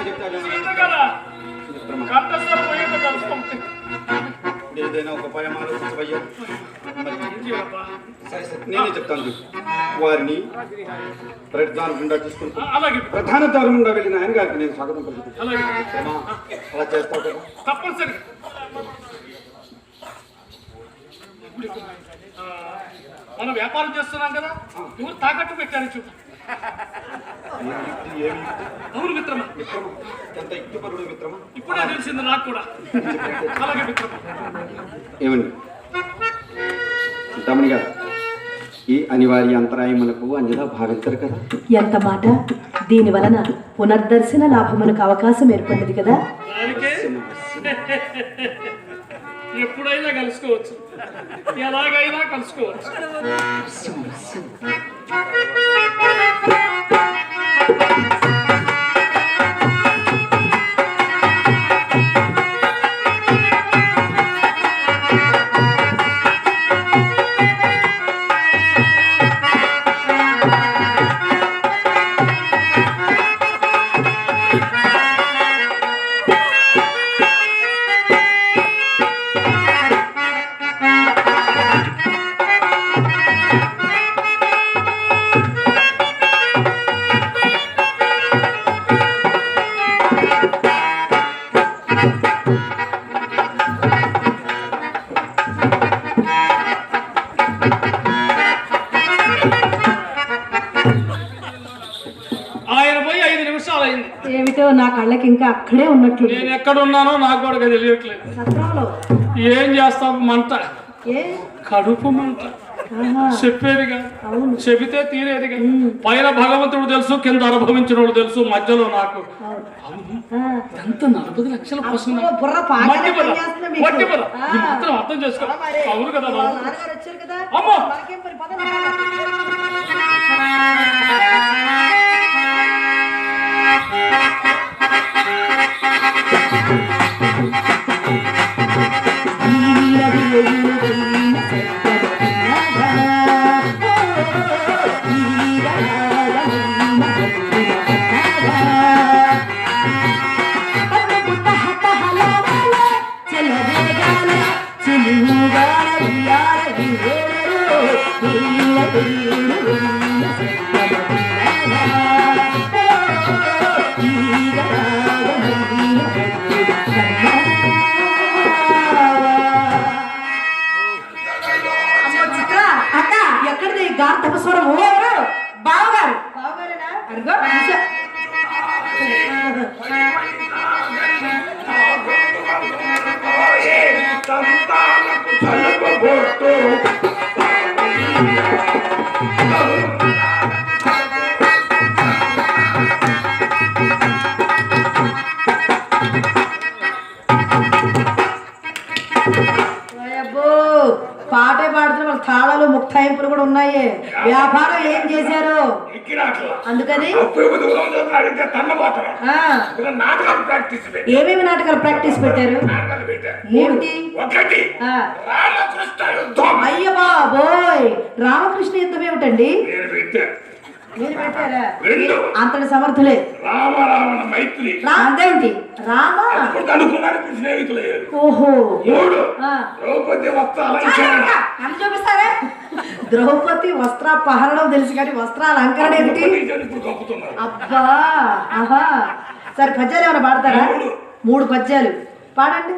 చెప్తాడు ఏదైనా ఒక? సరే సరే. నేనే చెప్తాను. వారిని ప్రధాన గుండా తీసుకుంటూ ఆ, అలాగే. ప్రధాన ద్వారం గుండా వెళ్ళిన ఆయన గారికి నేను స్వాగతం పలుకుతాను అలా చేస్తావు కదా? తప్పనిసరి. మనం వ్యాపారం చేస్తున్నాం కదా ఎవరు తాకట్టు పెట్టారు చూడు. అవును మిత్రమా? ఎంత యుక్తిపరుడు మిత్రమా ఇప్పుడే తెలిసింది నాకు కూడా. అలాగే మిత్రమా? ఏమండి? చింతామణి గారు ఈ అనివార్య అంతరాయములకు అంజదా భావించరు కదా? ఎంత మాట? దీని వలన పునర్దర్శన లాభమునకు అవకాశం ఏర్పడింది కదా? ఎప్పుడైనా కలుసుకోవచ్చు. ఎలాగైనా కలుసుకోవచ్చు. ఏమిటో నా కళ్ళకి ఇంకా అక్కడే ఉన్నట్లు నేను ఎక్కడున్నానో నాకు కూడా తెలియట్లేదు. సత్రంలో. ఏం చేస్తాం మంట. ఏ? కడుపు మంట. చెప్పేది కాదు చెబితే తీరేది పైన భగవంతుడు తెలుసు కింద అనుభవించినోడు తెలుసు మధ్యలో నాకు. ఎంత నలభై లక్షల కోసం మాత్రం అర్థం చేసుకో. అవును కదా తాళాలు ముక్తాయింపులు కూడా ఉన్నాయి. వ్యాపారం ఏం చేశారు? అందుకని ఏమేమి నాటకాలు ప్రాక్టీస్ పెట్టారు? ఏమిటి? అయ్య బాబోయ్! రామకృష్ణ యుద్ధం ఏమిటండి? రెండు. అంతటి సమర్థులే. రామ రావణ మైత్రి. అదేమిటి? రామ? స్నేహితులయ్యారు ఓహో. మూడు. ద్రౌపది వస్త్ర అని చూపిస్తారా? ద్రౌపది వస్త్రాపహరణం తెలుసు కానీ వస్త్రాల అలంకరణ కప్పుతున్నారు. అబ్బా ఆహా. సరే పద్యాలు ఏమైనా పాడతారా? మూడు. మూడు పద్యాలు. పాడండి.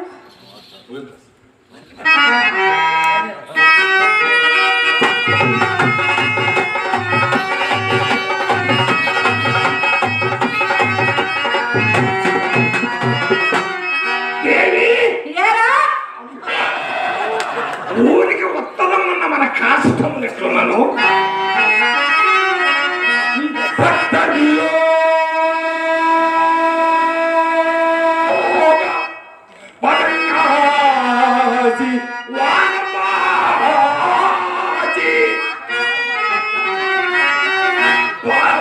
Nastąpne stronalu Bakterio Bakteriazi Wanamazi Bala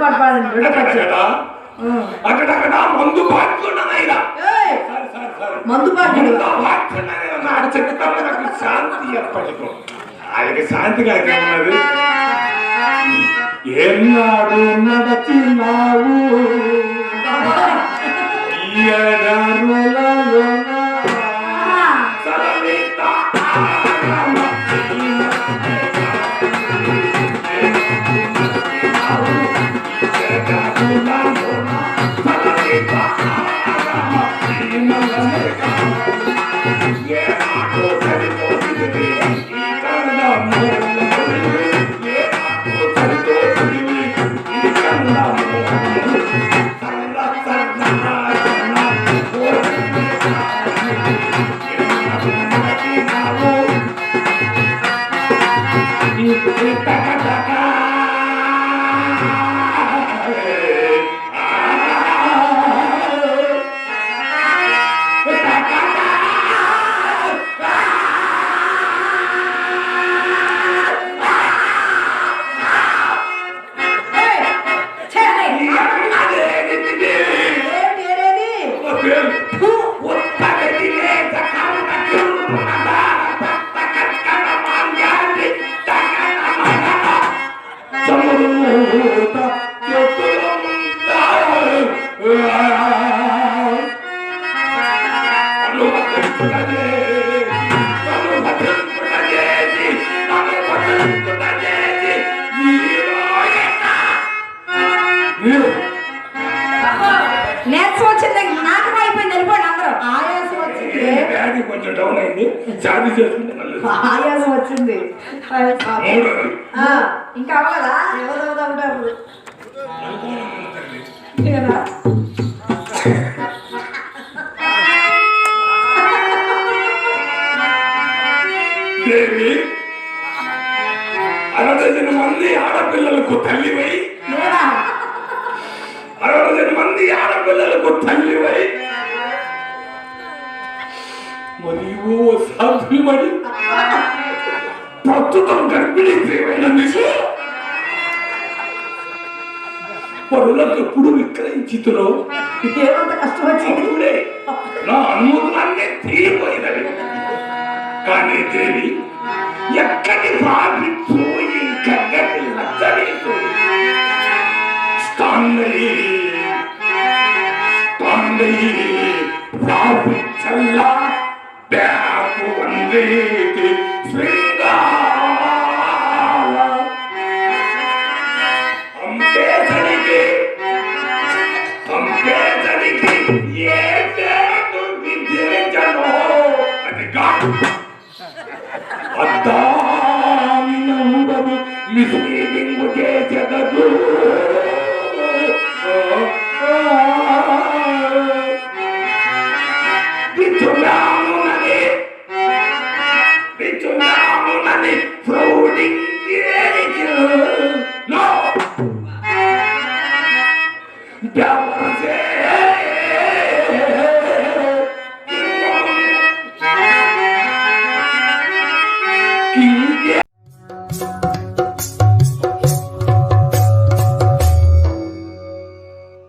పాట పాడండి రెండో పద్యం అక్కడక్కడ ఉం. అక్కడక్కడ మందు పాడుతున్నానైనా ఏయ్, సరే సరే సరే మందు పాడు నాడు చెప్తాను నాకు శాంతి ఎప్పటికో ఆయనకి శాంతి కాక ఉన్నది ఏనాడు నడచినావు ఈ కొంచెం డౌన్ అయింది. చార్జ్ చేసుకుంటే ఆయాసం వచ్చింది. ఇంకా అవ్వలేదా? ఎవరు ఒకటి ఏరా? సాధ్యమని ప్రస్తుతం గర్భిణీ పరులకు ఎప్పుడు విక్రయించుతురో ఏమంత కష్టం వచ్చింది? అప్పుడే నా అనుమతులన్నీ తీరిపోయినవి. కానీ దేవి ఎక్కడి ప్రాఫిట్స్ ఇంకెక్కడి నచ్చలేదు. ప్రాఫిట్ చల్లా. బ్యాకు వందేటి శృంగార అంబేసరికి అంబేసరికి ఏ పేరు విధించను. అది కాదు. అద్దామినంబము మిస్లీడింగు చేసెదదు.